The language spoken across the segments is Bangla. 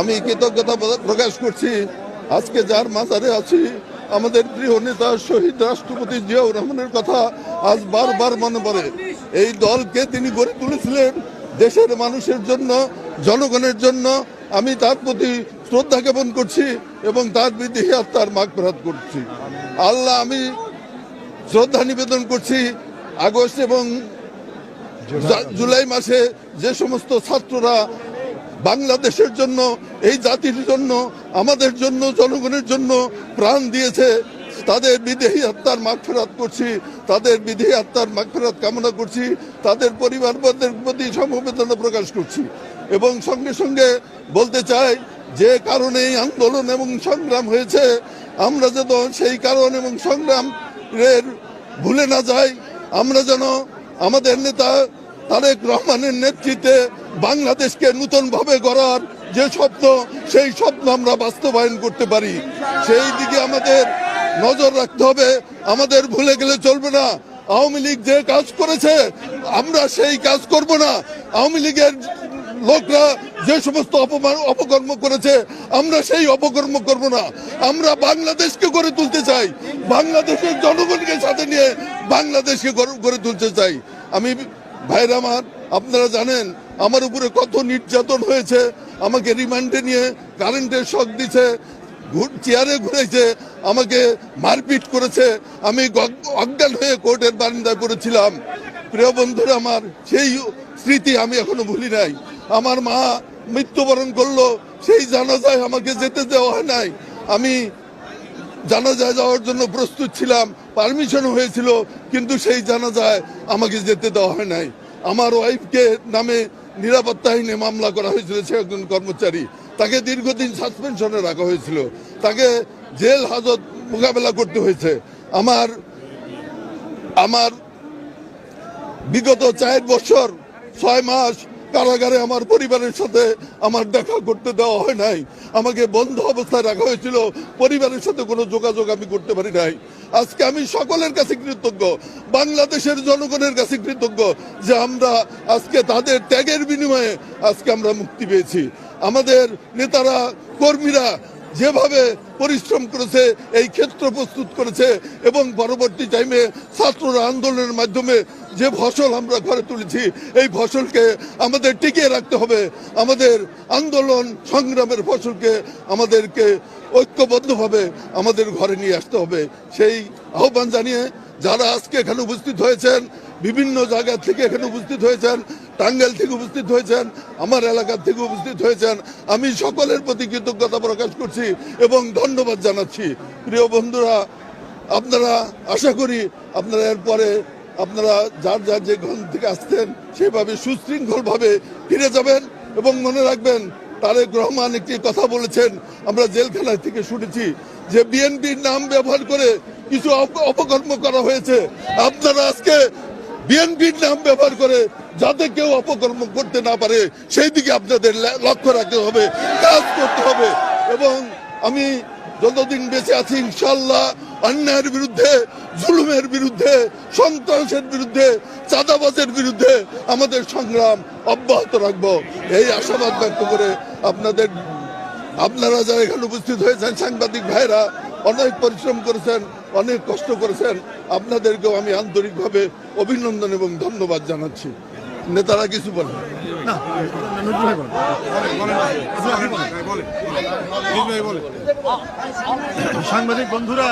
আমি কৃতজ্ঞতা প্রকাশ করছি। আজকে যার মাজারে আছি, আমাদের প্রিয় নেতা শহীদ রাষ্ট্রপতি জিয়াউর রহমানের কথা আজ বারবার মনে পড়ে। এই দলকে তিনি গড়ে তুলেছিলেন দেশের মানুষের জন্য, জনগণের জন্য। আমি তার প্রতি শ্রদ্ধা জ্ঞাপন করছি এবং তার বিদেহী আত্মার মাগ করছি। আল্লাহ, আমি শ্রদ্ধা নিবেদন করছি আগস্ট এবং জুলাই মাসে যে সমস্ত ছাত্ররা বাংলাদেশের জন্য, এই জাতির জন্য, আমাদের জন্য, জনগণের জন্য প্রাণ দিয়েছে। তাদের বিদেহী আত্মার মাগ ফেরাত করছি, তাদের বিদেহী আত্মার মাগ ফেরাত কামনা করছি, তাদের পরিবারবর্গের প্রতি সমবেদনা প্রকাশ করছি। এবং সঙ্গে সঙ্গে বলতে চাই, যে কারণে এই আন্দোলন এবং সংগ্রাম হয়েছে, আমরা যেন সেই কারণ এবং সংগ্রামের ভুলে না যাই, আমরা যেন আমাদের নেতা তারেক রহমানের নেতৃত্বে বাংলাদেশকে নূতনভাবে গড়ার যে স্বপ্ন, সেই স্বপ্ন আমরা বাস্তবায়ন করতে পারি। সেই দিকে আমাদের নজর রাখতে হবে। আমাদের ভুলে গেলে চলবে না। আওয়ামী লীগ যে কাজ করেছে, আমরা সেই কাজ করব না। আওয়ামী লীগের লোকরা যে সমস্ত অপমান, অপকর্ম করেছে, আমরা সেই অপকর্ম করব না। আমরা বাংলাদেশকে গড়ে তুলতে চাই। বাংলাদেশের জনগণকে সাথে নিয়ে বাংলাদেশকে গড়ে- তুলতে চাই। আমি ভাইরা আমার আপনারা জানেন, আমার উপরে কত নির্যাতন হয়েছে, আমাকে রিমান্ডে নিয়ে কারেন্টের শক দিছে চেয়ারে ঘুরেছে, আমাকে মারপিট করেছে। আমি অজ্ঞান হয়ে কোর্টের বারান্দায় পড়েছিলাম। প্রিয় বন্ধুরা আমার, সেই স্মৃতি আমি এখনও ভুলি নাই। আমার মা মৃত্যুবরণ করল, সেই জানাজায় আমাকে যেতে দেওয়া হয় নাই। আমি জানাজায় যাওয়ার জন্য প্রস্তুত ছিলাম পারমিশন হয়েছিল, কিন্তু সেই জানাজায় আমাকে যেতে দেওয়া হয় নাই। আমার ওয়াইফকে নামে নিরাপত্তাহীনে মামলা করা হয়েছিল, সে একজন কর্মচারী। তাকে দীর্ঘদিন সাসপেনশনে রাখা হয়েছিল। তাকে জেল হাজত মোকাবেলা করতে হয়েছে। আমার আমার বিগত চার বছর, ছয় মাস কারাগারে আমার পরিবারের সাথে আমার দেখা করতে দেওয়া হয় নাই। আমাকে বন্ধ অবস্থায় রাখা হয়েছিল। পরিবারের সাথে কোনো যোগাযোগ আমি করতে পারি নাই। আজকে আমি সকলের কাছে কৃতজ্ঞ, বাংলাদেশের জনগণের কাছে কৃতজ্ঞ যে আমরা আজকে তাদের ত্যাগের বিনিময়ে আজকে আমরা মুক্তি পেয়েছি। আমাদের নেতারা, কর্মীরা যেভাবে পরিশ্রম করেছে, এই ক্ষেত্র প্রস্তুত করেছে এবং পরবর্তী টাইমে ছাত্ররা আন্দোলনের মাধ্যমে যে ফসল আমরা ঘরে তুলেছি, এই ফসলকে আমাদের টিকিয়ে রাখতে হবে। আমাদের আন্দোলন সংগ্রামের ফসলকে আমাদেরকে ঐক্যবদ্ধভাবে আমাদের ঘরে নিয়ে আসতে হবে। সেই আহ্বান জানিয়ে যারা আজকে এখানে উপস্থিত হয়েছেন, বিভিন্ন জায়গা থেকে এখানে উপস্থিত হয়েছেন, টাঙ্গাইল থেকে উপস্থিত হয়েছেন, আমার এলাকার থেকে উপস্থিত হয়েছেন, আমি সকলের প্রতি কৃতজ্ঞতা প্রকাশ করছি এবং ধন্যবাদ জানাচ্ছি। প্রিয় বন্ধুরা, আপনারা আশা করি আপনারা এরপরে আপনারা যার যার যে ঘর থেকে আসতেন সেভাবে সুশৃঙ্খলভাবে ফিরে যাবেন এবং মনে রাখবেন, তারেক রহমান একটি কথা বলেছেন, আমরা জেলখানা থেকে শুনেছি যে বিএনপির নাম ব্যবহার করে কিছু অপকর্ম করা হয়েছে। আপনারা আজকে বিএনপির নাম ব্যবহার করে যাতে কেউ অপকর্ম করতে না পারে, সেই দিকে আপনাদের লক্ষ্য রাখতে হবে, কাজ করতে হবে। এবং আমি যতদিন বেঁচে আছি ইনশাল্লাহ অন্যায়ের বিরুদ্ধে, জুলুমের বিরুদ্ধে, সন্ত্রাসের বিরুদ্ধে, চাঁদাবাজের বিরুদ্ধে আমাদের সংগ্রাম অব্যাহত রাখব। এই আশাবাদ ব্যক্ত করে আপনাদের, আপনারা যারা এখানে উপস্থিত হয়েছেন, সাংবাদিক ভাইরা অনেক পরিশ্রম করেছেন, অনেক কষ্ট করেছেন, আপনাদেরকেও আমি আন্তরিকভাবে অভিনন্দন এবং ধন্যবাদ জানাচ্ছি। নেতারা কিছু বলে। সাংবাদিক বন্ধুরা,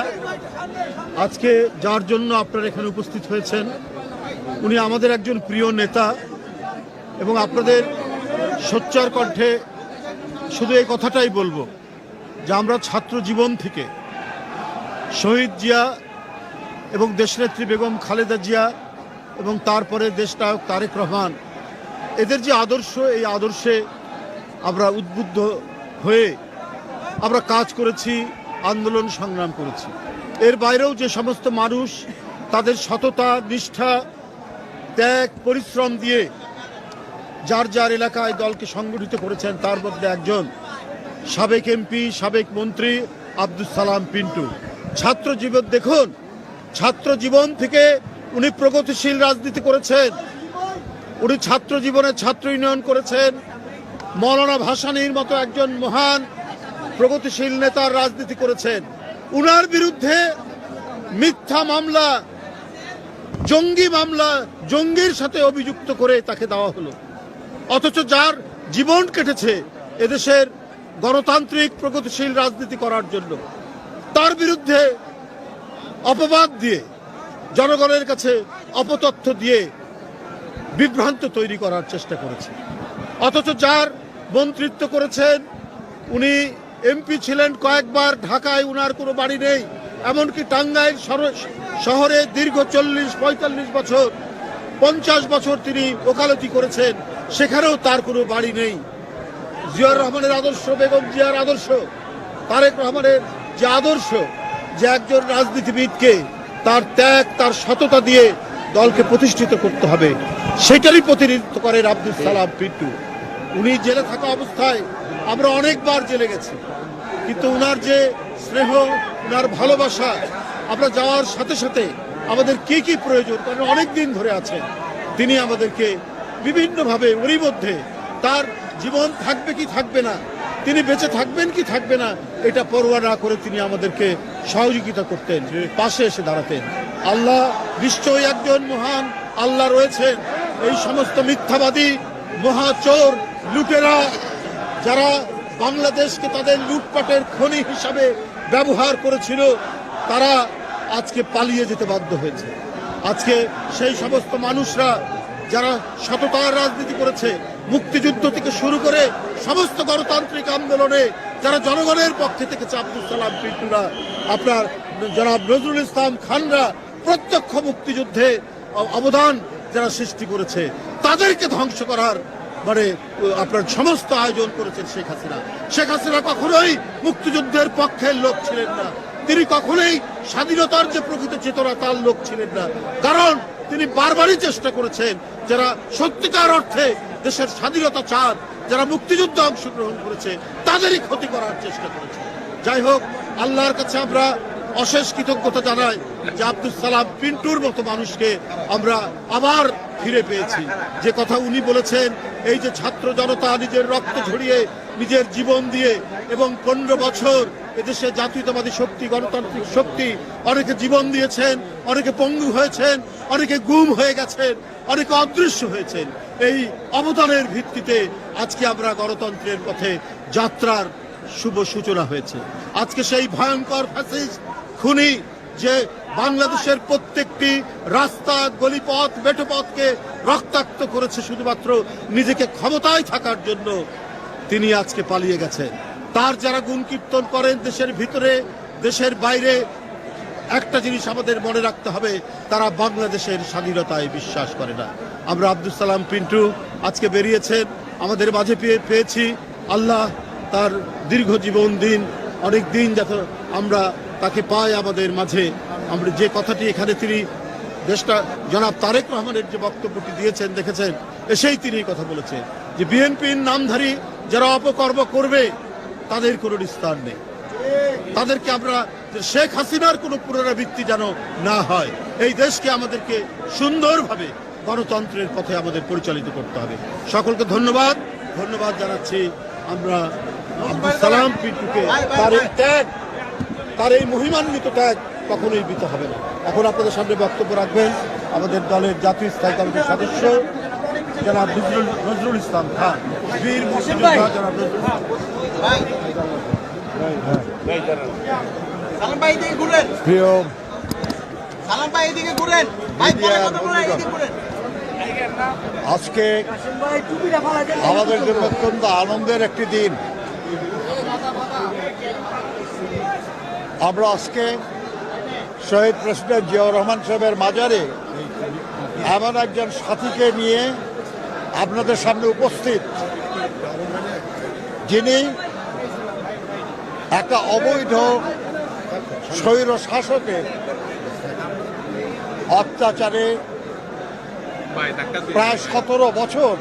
আজকে যার জন্য আপনারা এখানে উপস্থিত হয়েছেন, উনি আমাদের একজন প্রিয় নেতা এবং আপনাদের সোচ্চার কণ্ঠে শুধু এই কথাটাই বলব যে আমরা ছাত্র জীবন থেকে শহীদ জিয়া এবং দেশনেত্রী বেগম খালেদা জিয়া এবং তারপরে দেশনায়ক তারেক রহমান। এদের যে আদর্শ, এই আদর্শে আমরা উদ্বুদ্ধ হয়ে আমরা কাজ করেছি, আন্দোলন সংগ্রাম করেছি। এর বাইরেও যে সমস্ত মানুষ তাদের সততা, নিষ্ঠা, ত্যাগ, পরিশ্রম দিয়ে যার যার এলাকায় দলকে সংগঠিত করেছেন, তার মধ্যে একজন সাবেক এমপি, সাবেক মন্ত্রী আব্দুল সালাম পিন্টু। ছাত্র জীবন দেখুন ছাত্র জীবন থেকে উনি প্রগতিশীল রাজনীতি করেছেন। উনি ছাত্র জীবনে ছাত্র ইউনিয়ন করেছেন। মৌলানা ভাসানীর মতো একজন মহান, প্রগতিশীল নেতার রাজনীতি করেছেন। উনার বিরুদ্ধে মিথ্যা মামলা, জঙ্গি মামলা, জঙ্গির সাথে অভিযুক্ত করে তাকে দেওয়া হলো। অথচ যার জীবন কেটেছে এদেশের গণতান্ত্রিক, প্রগতিশীল রাজনীতি করার জন্য। তার বিরুদ্ধে অপবাদ দিয়ে জনগণের কাছে অপতথ্য দিয়ে বিভ্রান্ত তৈরি করার চেষ্টা করেছে। অথচ যার মন্ত্রিত্ব করেছেন, উনি এমপি ছিলেন কয়েকবার, ঢাকায় উনার কোনো বাড়ি নেই, এমনকি টাঙ্গাইল শহরে দীর্ঘ চল্লিশ, পঁয়তাল্লিশ বছর, পঞ্চাশ বছর তিনি ওকালতি করেছেন, সেখানেও তার কোনো বাড়ি নেই। জিয়াউর রহমানের আদর্শ, বেগম জিয়ার আদর্শ, তারেক রহমানের যে আদর্শ, যে একজন রাজনীতিবিদকে তার ত্যাগ, তার সততা দিয়ে দলকে প্রতিষ্ঠিত করতে হবে। সেটারই প্রতিনিধিত্ব করেন আব্দুল সালাম পিন্টু। উনি জেলে থাকা অবস্থায় আমরা অনেকবার জেলে গেছি। কিন্তু উনার যে স্নেহ, উনার ভালোবাসা, আমরা যাওয়ার সাথে সাথে আমাদের কি কি প্রয়োজন কারণ অনেক দিন ধরে আছেন। তিনি আমাদেরকে বিভিন্নভাবে, ওরই মধ্যে তার জীবন থাকবে কি থাকবে না তিনি বেঁচে থাকবেন কি থাকবে না এটা পরোয়া না করে তিনি আমাদেরকে সহযোগিতা করতেন পাশে এসে দাঁড়াতেন। আল্লাহ নিশ্চয়ই একজন মহান আল্লাহ রয়েছেন। এই সমস্ত মিথ্যাবাদী মহাচোর লুটেরা যারা বাংলাদেশকে তাদের লুটপাটের খনি হিসাবে ব্যবহার করেছিল তারা আজকে পালিয়ে যেতে বাধ্য হয়েছে। আজকে সেই সমস্ত মানুষরা যারা সততার রাজনীতি করেছে, মুক্তিযুদ্ধ থেকে শুরু করে সমস্ত গণতান্ত্রিক আন্দোলনে যারা জনগণের পক্ষে থেকে আব্দুল সালাম পিন্টুরা, আপনার জনাব নজরুল ইসলাম খানরা প্রত্যক্ষ মুক্তিযুদ্ধে অবদান যারা সৃষ্টি করেছে, তাদেরকে ধ্বংস করার মানে আপনার সমস্ত আয়োজন করেছেন শেখ হাসিনা। শেখ হাসিনা কখনোই মুক্তিযুদ্ধের পক্ষের লোক ছিলেন না। তিনি কখনোই স্বাধীনতার যে প্রকৃত চেতনা, তার লোক ছিলেন না। কারণ তিনি বারবারই চেষ্টা করেছেন যারা সত্যিকার অর্থে দেশের স্বাধীনতা চান, যারা মুক্তিযুদ্ধে অংশগ্রহণ করেছে, তাদেরই ক্ষতি করার চেষ্টা করেছে। যাই হোক, আল্লাহর কাছে আমরা অশেষ কৃতজ্ঞতা জানাই যে আব্দুল সালাম পিন্টুর মতো মানুষকে আমরা আবার ফিরে পেয়েছি। যে কথা উনি বলেছেন, এই যে ছাত্র জনতা নিজের রক্ত ঝরিয়ে নিজের জীবন দিয়ে এবং পনেরো বছর এদেশে জাতীয়তাবাদী শক্তি, গণতান্ত্রিক শক্তি, অনেকে জীবন দিয়েছেন, অনেকে পঙ্গু হয়েছেন অনেকে গুম হয়ে গেছেন, অনেকে অদৃশ্য হয়েছেন। এই অবদানের ভিত্তিতে আজকে আমরা গণতন্ত্রের পথে যাত্রার শুভ সূচনা হয়েছে। আজকে সেই ভয়ঙ্কর ফ্যাসিস খুনি যে বাংলাদেশের প্রত্যেকটি রাস্তা, গলিপথ মেঠোপথকে রক্তাক্ত করেছে শুধুমাত্র নিজেকে ক্ষমতায় থাকার জন্য তিনি আজকে পালিয়ে গেছেন। তার যারা গুণ কীর্তন করেন দেশের ভিতরে, দেশের বাইরে একটা জিনিস আমাদের মনে রাখতে হবে, তারা বাংলাদেশের স্বাধীনতায় বিশ্বাস করে না। আমরা আব্দুল সালাম পিন্টু আজকে বেরিয়েছেন আমাদের মাঝে পেয়ে পেয়েছি। আল্লাহ তার দীর্ঘ জীবন দিন, অনেক দিন যাতে আমরা তাকে পাই আমাদের মাঝে। আমরা যে কথাটি এখানে তিনি দেশটা, জনাব তারেক রহমানের যে বক্তব্যটি দিয়েছেন, দেখেছেন, এসেই তিনি কথা বলেছেন যে বিএনপির নামধারী যারা অপকর্ম করবে, তাদের কোনো নিস্তার নেই। তাদেরকে আমরা যে শেখ হাসিনার কোনো পুনরাবৃত্তি যেন না হয় এই দেশকে আমাদেরকে সুন্দরভাবে গণতন্ত্রের পথে আমাদের পরিচালিত করতে হবে। সকলকে ধন্যবাদ। ধন্যবাদ জানাচ্ছি আমরা আব্দুল সালাম পিন্টুকে। তার এই ত্যাগ তার এই মহিমান্বিত ত্যাগ কখনোই বিত হবে না। এখন আপনাদের সামনে বক্তব্য রাখবেন আমাদের দলের জাতীয় স্থায়ী কমিটির সদস্য জনাব নজরুল নজরুল ইসলাম খান। বীর মুক্তিযোদ্ধা জনাব নজরুল সালাম ভাই এদিকে ঘুরেন। প্রিয় সালাম ভাই এদিকে ঘুরেন? ভাই পরে কথা বলেন এদিকে ঘুরেন আজকে আমাদের জন্য অত্যন্ত আনন্দের একটি দিন। আমরা আজকে শহীদ প্রেসিডেন্ট জিয়াউর রহমান সাহেবের মাজারে এমন একজন সাথীকে নিয়ে আপনাদের সামনে উপস্থিত যিনি একটা অবৈধ স্বৈর শাসকে অত্যাচারে প্রায় সতেরো বছর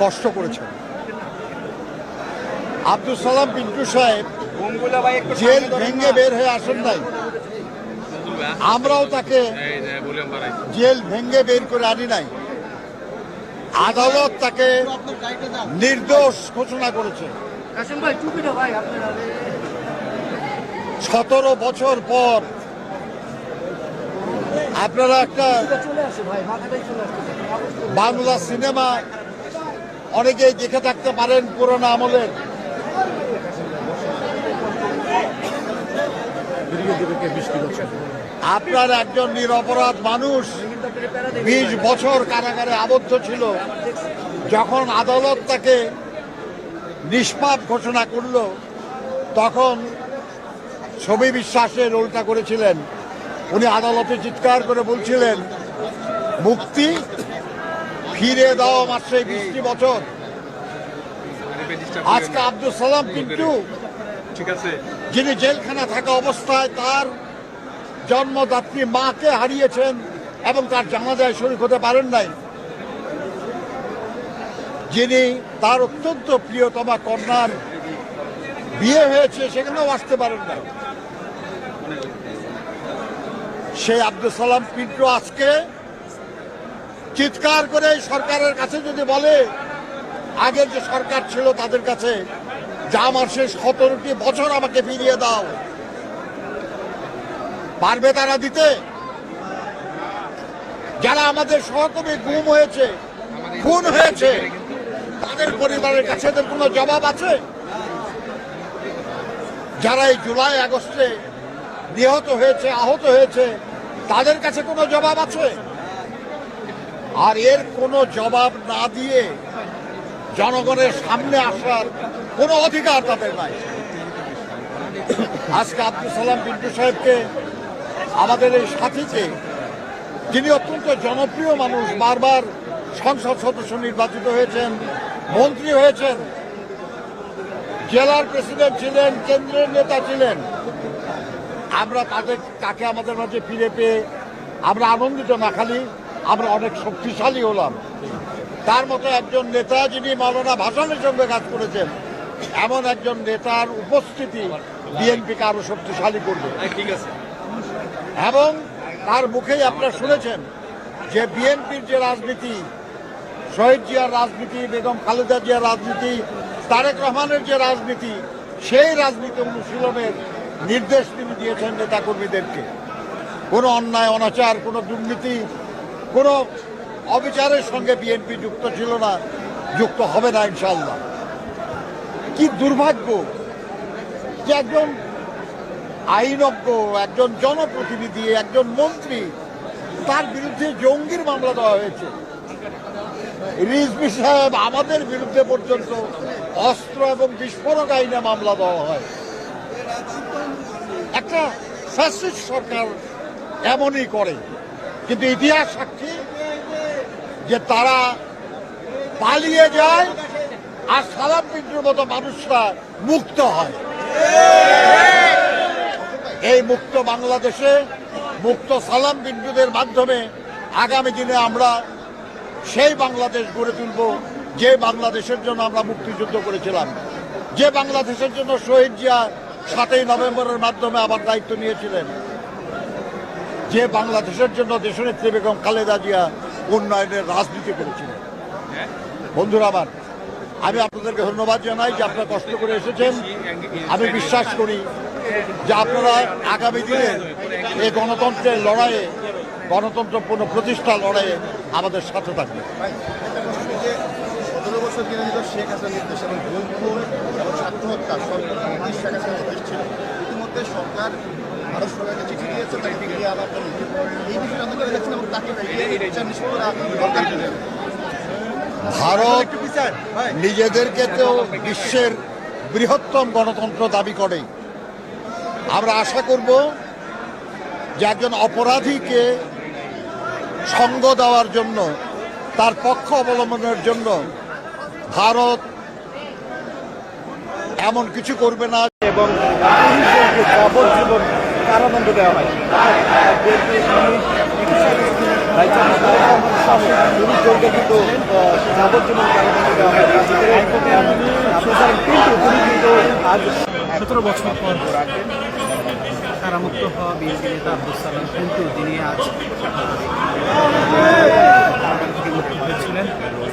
কষ্ট করেছেন। আব্দুল সালাম পিন্টু সাহেব জেল ভেঙে বের হয়ে আসেন নাই। আমরাও তাকে জেল ভেঙে বের করে আনি নাই। আদালত তাকে নির্দোষ ঘোষণা করেছে। সতেরো বছর পর আপনারা একটা বাংলা সিনেমা অনেকেই দেখে থাকতে পারেন পুরোনো আমলের আপনার একজন নিরপরাধ মানুষ বিশ বছর কারাগারে আবদ্ধ ছিল। যখন আদালত তাকে নিষ্পাপ ঘোষণা করল তখন ছবি বিশ্বাসের রোলটা করেছিলেন। উনি আদালতে চিৎকার করে বলছিলেন মুক্তি ফিরে দাও আমার সেই বিশটি বছর। আজকে আব্দুল সালাম পিন্টু ঠিক যিনি জেলখানা থাকা অবস্থায় তার জন্মদাত্রী মাকে হারিয়েছেন এবং তার জানাজায় শরীর হতে পারেন নাই। যিনি তার অত্যন্ত প্রিয়তমা কন্যার বিয়ে হয়েছে, সেখানেও আসতে পারেন না সেই আব্দুল সালাম পিন্টু আজকে চিৎকার করে সরকারের কাছে যদি বলে আগের যে সরকার ছিল তাদের কাছে, যা আমার শেষ সতেরোটি বছর আমাকে ফিরিয়ে দাও। পারবে তারা দিতে? যারা আমাদের সহকর্মী গুম হয়েছে, খুন হয়েছে তাদের পরিবারের কাছে এদের কোনো জবাব আছে? যারা এই জুলাই আগস্টে নিহত হয়েছে, আহত হয়েছে, তাদের কাছে কোনো জবাব আছে? আর এর কোনো জবাব না দিয়ে জনগণের সামনে আসার কোনো অধিকার তাদের নাই। আজকে আব্দুল সালাম পিন্টু সাহেবকে আমাদের এই সাথীকে যিনি অত্যন্ত জনপ্রিয় মানুষ, বারবার সংসদ সদস্য নির্বাচিত হয়েছেন মন্ত্রী হয়েছেন। জেলার প্রেসিডেন্ট ছিলেন কেন্দ্রের নেতা ছিলেন। আমরা তাদের তাকে আমাদের মাঝে ফিরে পেয়ে আমরা আনন্দিত না খালি আমরা অনেক শক্তিশালী হলাম। তার মতো একজন নেতা যিনি মৌলানা ভাসানের সঙ্গে কাজ করেছেন এমন একজন নেতার উপস্থিতি বিএনপিকে আরও শক্তিশালী করবে। ঠিক আছে। এবং তার মুখেই আপনারা শুনেছেন যে বিএনপির যে রাজনীতি শহীদ জিয়ার রাজনীতি, বেগম খালেদা জিয়ার রাজনীতি, তারেক রহমানের যে রাজনীতি, সেই রাজনীতি অনুশীলনের নির্দেশ তিনি দিয়েছেন নেতাকর্মীদেরকে। কোনো অন্যায়, অনাচার, কোনো দুর্নীতি, কোনো অবিচারের সঙ্গে বিএনপি যুক্ত ছিল না, যুক্ত হবে না ইনশাল্লাহ কি দুর্ভাগ্য যে একজন আইনজ্ঞ, একজন জনপ্রতিনিধি, একজন মন্ত্রী, তার বিরুদ্ধে জঙ্গির মামলা দেওয়া হয়েছে। রিজভি সাহেব আমাদের বিরুদ্ধে পর্যন্ত অস্ত্র এবং বিস্ফোরক আইনে মামলা দেওয়া হয়। একটা ফ্যাসিস্ট সরকার এমনই করে, কিন্তু ইতিহাস সাক্ষী যে তারা পালিয়ে যায় আর সালাম পিন্টুর মতো মানুষরা মুক্ত হয়। এই মুক্ত বাংলাদেশে মুক্ত সালাম বিন্দুদের মাধ্যমে আগামী দিনে আমরা সেই বাংলাদেশ গড়ে তুলব, যে বাংলাদেশের জন্য আমরা মুক্তিযুদ্ধ করেছিলাম। যে বাংলাদেশের জন্য শহীদ জিয়া সাতই নভেম্বরের মাধ্যমে আবার দায়িত্ব নিয়েছিলেন, যে বাংলাদেশের জন্য দেশনেত্রী বেগম খালেদা জিয়া উন্নয়নের রাজনীতি করেছিলেন। বন্ধুরা আমার, আমি আপনাদেরকে ধন্যবাদ জানাই যে আপনারা কষ্ট করে এসেছেন। আমি বিশ্বাস করি যে আপনারা আগামী দিনে এই গণতন্ত্রের লড়াইয়ে গণতন্ত্র প্রতিষ্ঠা লড়াইয়ে আমাদের সাথে থাকবে। সতেরো বছর শেখ হাসিনার নির্দেশ এবং গুম এবং আত্মহত্যা সরকার ব্রিটিশ শেখ হাসিনার নির্দেশ ছিল। ইতিমধ্যে সরকার ভারত সরকারকে চিঠি দিয়েছে তাকে ফিরিয়ে আনার এই বিষয়ে জানতে যাচ্ছেন এবং তাকে ফিরিয়ে বিচার নিশ্চিত করা দরকার কিনা ভারত নিজেদেরকে তো বিশ্বের বৃহত্তম গণতন্ত্র দাবি করে আমরা আশা করব যে একজন অপরাধীকে সঙ্গ দেওয়ার জন্য, তার পক্ষ অবলম্বনের জন্য ভারত এমন কিছু করবে না এবং কারাদণ্ড দেওয়া হয় যাবজ্জীবন কারাদণ্ড দেওয়া হয়। কিন্তু আজ সতেরো বছর পর কারামুক্ত হওয়া বিএনপি নেতা আব্দুল সালাম কিন্তু তিনি আজ হয়েছিলেন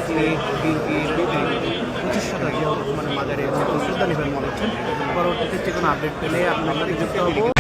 তিনি বিএনপির পঁচিশ শতাংশ মানে মাজারে শ্রদ্ধা মনে হচ্ছেন। পরবর্তীতে যে কোনো আপডেট পেলে আপনার যুক্ত হব।